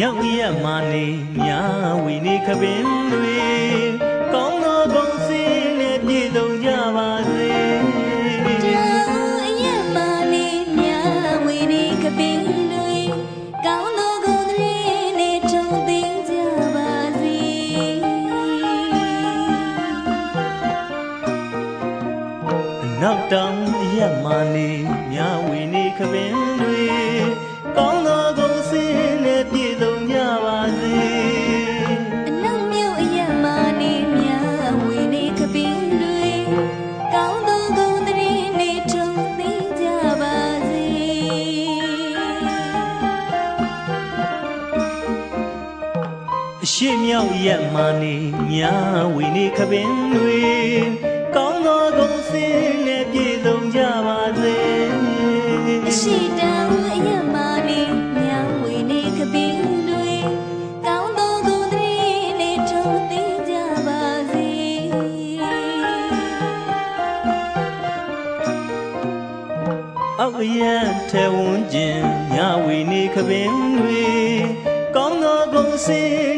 ရောက်ရမှနေမြဝီနေခပင်တွေကောင်းသောကောင်းစင်နဲ့ပြည့်စုံကြပါစေနောက်တောင်ရက်မှနေမြဝီနေခပင်တွေ ရောက်ရက်မှနေမြဝီနေခပင်တွေကောင်းသောဂုဏ်စင်နဲ့ပြည့်စုံကြပါစေရှိတံအရက်မှနေမြဝီနေခပင်တွေကောင်းသောဂုဏ်တွေနဲ့ထုံသိကြပါစေအောက်ရက်ထဲဝန်းကျင်မြဝီနေခပင်တွေကောင်းသောဂုဏ်စင်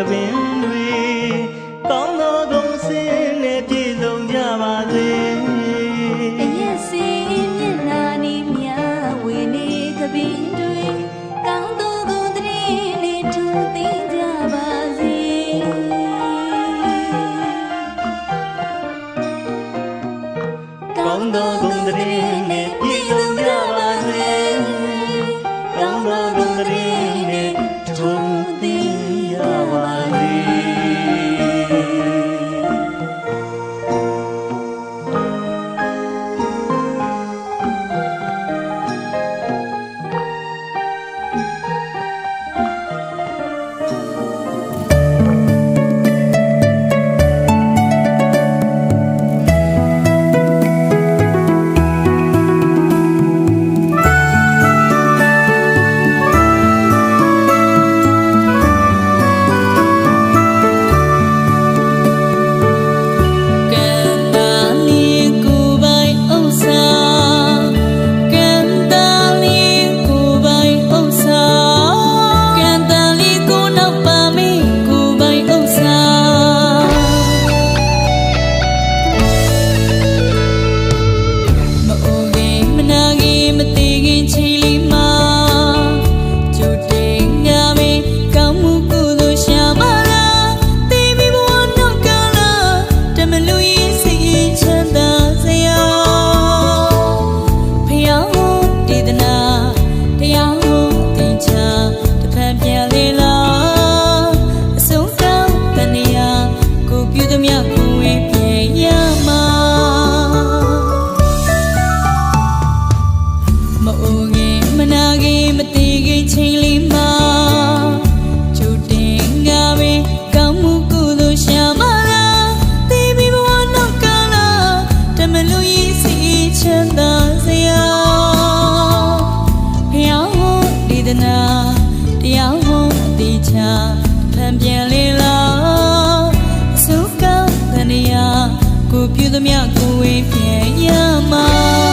রাখবেন မျှကိုယ်ဝေပြည့်ရမှာ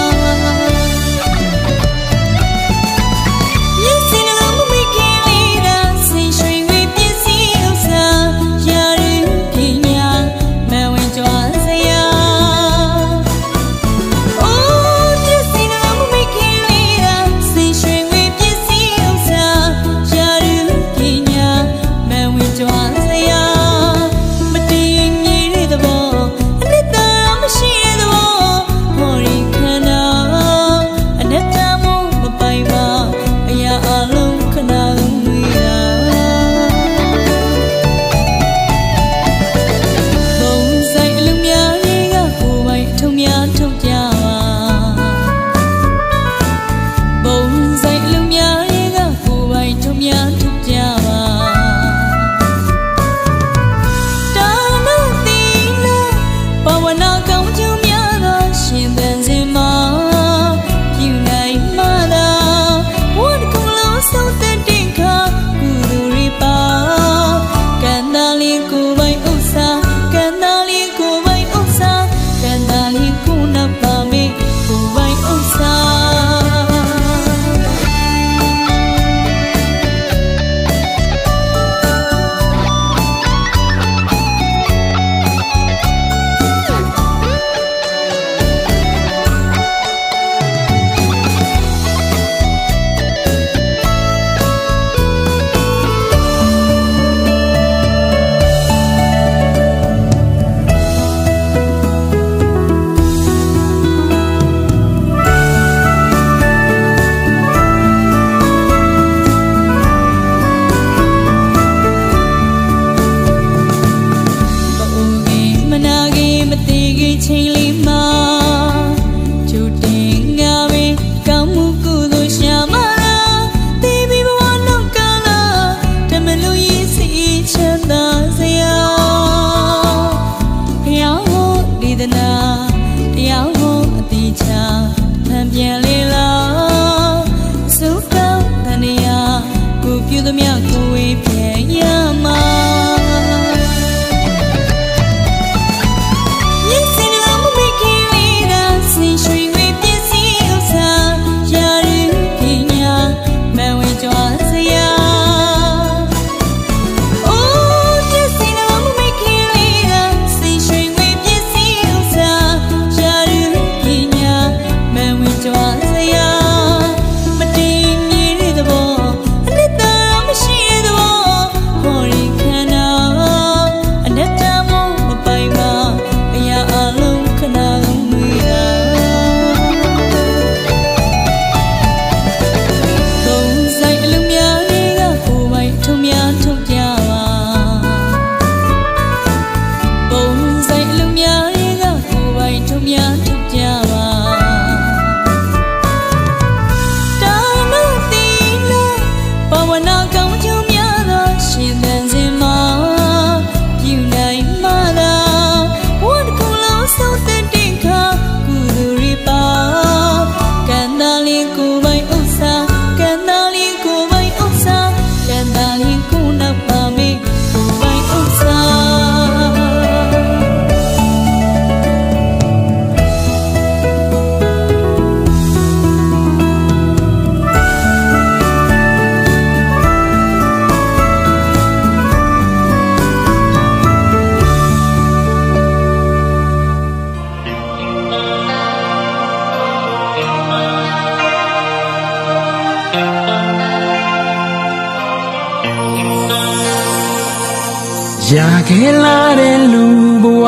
ရာခဲလာတဲ့လူဘဝ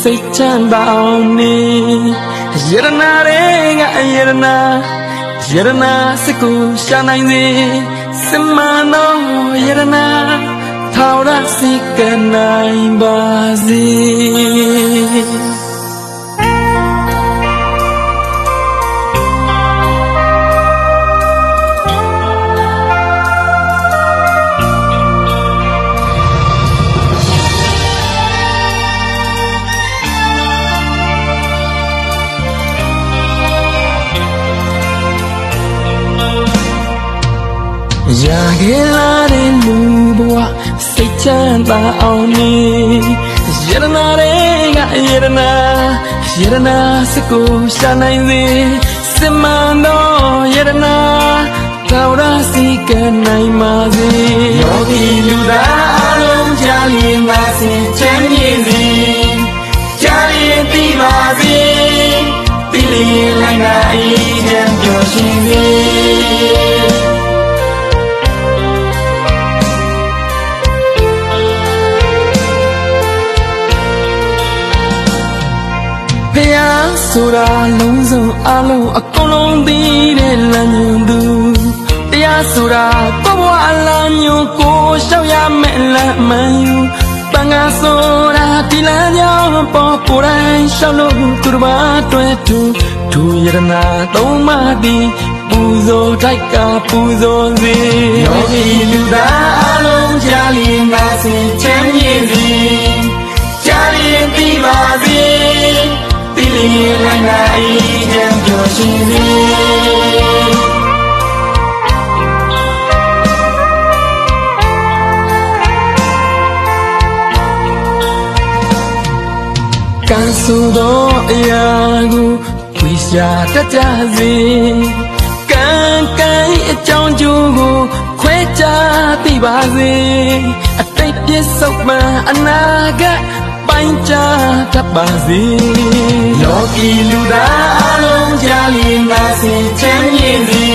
စိတ်ချမ်းသာအောင်နေယရနာတွေကယရနာယရနာစကူရှာနိုင်စေစမနောယရနာထာဝရစိတ်ကနိုင်ပါစေ ခဲလာတဲ့လူဘဝစိတ်ချမ်းသာအောင်နေယရနာတွေကယရနာယရနာစကိုရှာနိုင်စေစမန်တော်ယရနာသာဝရစီကနိုင်ပါစေယောဂီလူသားအလုံးကြားရင်ပါစေချမ်းမြေစေကြားရင်သိပါစေတိလျင်လိုက်နာအေး အလုံးအကုန်လုံးသိတဲ့လမ်းညွန်သူတရားဆိုတာကိုဘဝအလားညွန်ကိုရှောက်ရမယ်လမ်းမှန်ယူပန်းငါဆိုတာဒီလမ်းကြောင်းပေါ်ကိုယ်တိုင်ရှောက်လို့သူတစ်ပါးတွေ့သူသူယရနာသုံးပါးသည်ပူဇော်ထိုက်ကပူဇော်စေယောဂီလူသားအလုံးကြားလီငါစင်ချမ်းမြေစီကြားရင်ပြီးပါစေ တိလျင်လိုက်နာအေးချမ်းပျော်ရွှင်စေကံဆိုသောအရာကိုဝိရှာတတ်ကြစေကံကံအကြောင်းကျိုးကိုခွဲခြားသိပါစေအတိတ်ပြစ္ဆုတ်မှအနာဂတ် ပိုင်းခြားတတ်ပါစေလောကီလူသားအလုံးကြားလင်ပါစေချမ်းမြေစေ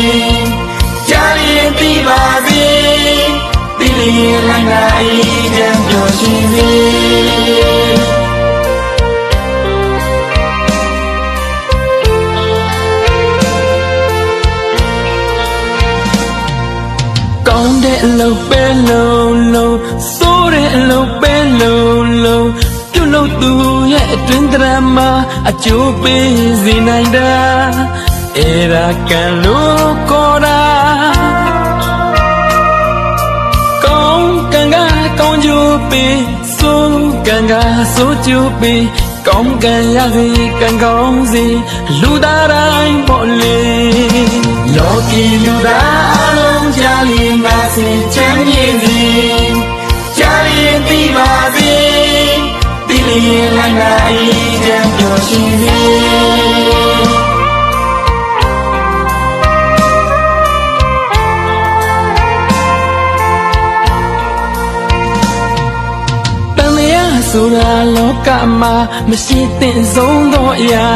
ကြားရင်သိပါစေတိလျင်လိုက်နာအေးချမ်းပျော်ရွှင်စေကော င်းတဲ့အလုပ်ပဲလုံးလုံးစိုးတဲ့အလုပ်ပဲလုံးလုံးပြုတ်လို့သူရဲ့အတွင်းတရမှာအကျိုးပေးစေနိုင်တာအဲ့ဒါကံလို့ခေါ်တာကောင်းကံကကောင်းကျိုး လူသားတိုင်းပေါ်လေလောကီလူသားအလုံးကြားလင်ပါစေချမ်းမြေစီကြားရင်သိပါစေတိလျင်လိုက်နာအေးချမ်းပျော်ရွှင်စေတန်လျာဆိုတာလောကမှာမရှိသင့်ဆုံးသောအရာ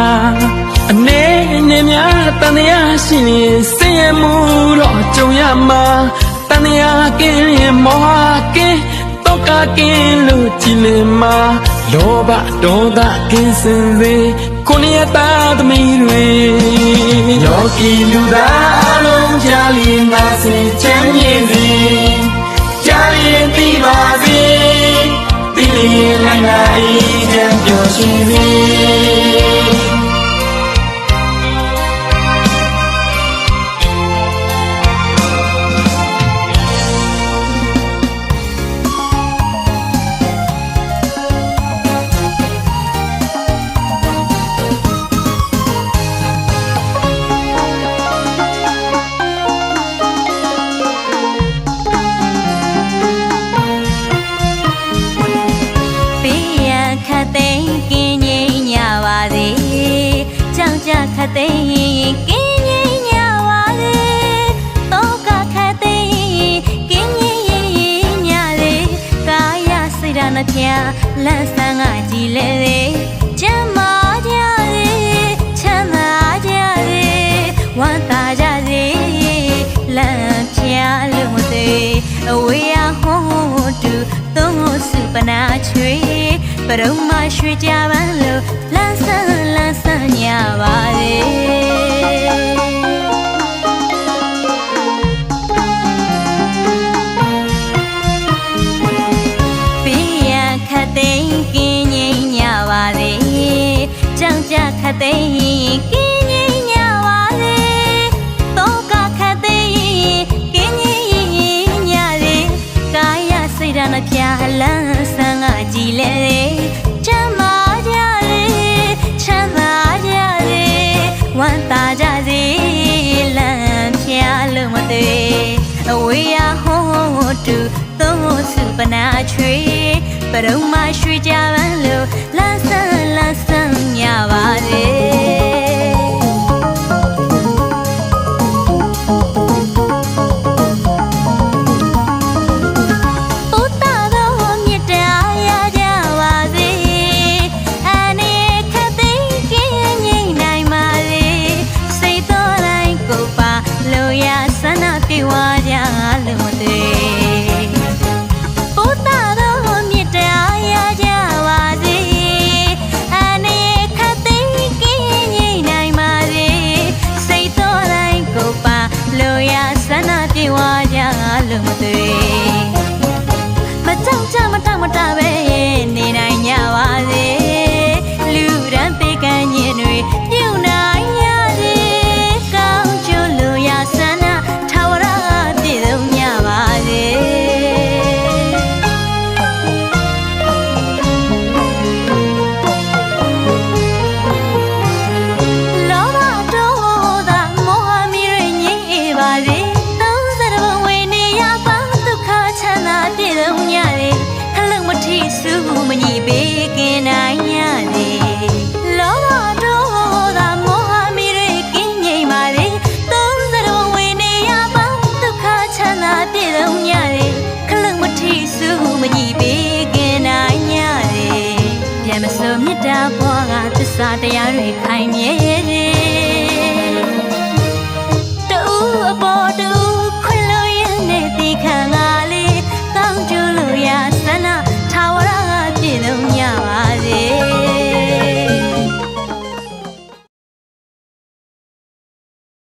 အနေနဲ့များတန်လျာရှိရင်ဆင်းရဲမှုတော့ကြုံရမှာတန်လျာကင်းရင်မောဟကင်းတောကကင်းလို့ကြည်လင်မှာ လောဘဒေါသကင်းစင်စေကိုယ်ရတာသမီးတွေယောဂီလူသားအလုံးကြားလင်ပါစေချမ်းမြေစီကြားရင်သိပါစေတိလျင်လိုက်နာအေးချမ်းပျော်ရွှင်စေ လန့်ဆန်းကကြည်လဲသေးချမ်းမာကြသေးချမ်းသာကြသေးဝမ်းသာကြသေးလန့်ဖျားလို့သေးအဝေးရဟိုးတူသုံးကိုစုပနာချွေပရုံမရွှေကြပန်းလို့လန့်ဆန်း စုပနာချွေပရုံမရွှေကြပန်းလိုလန်းဆန်းလန်းဆန်းရပါလေ တရားတွေခိုင်မြဲ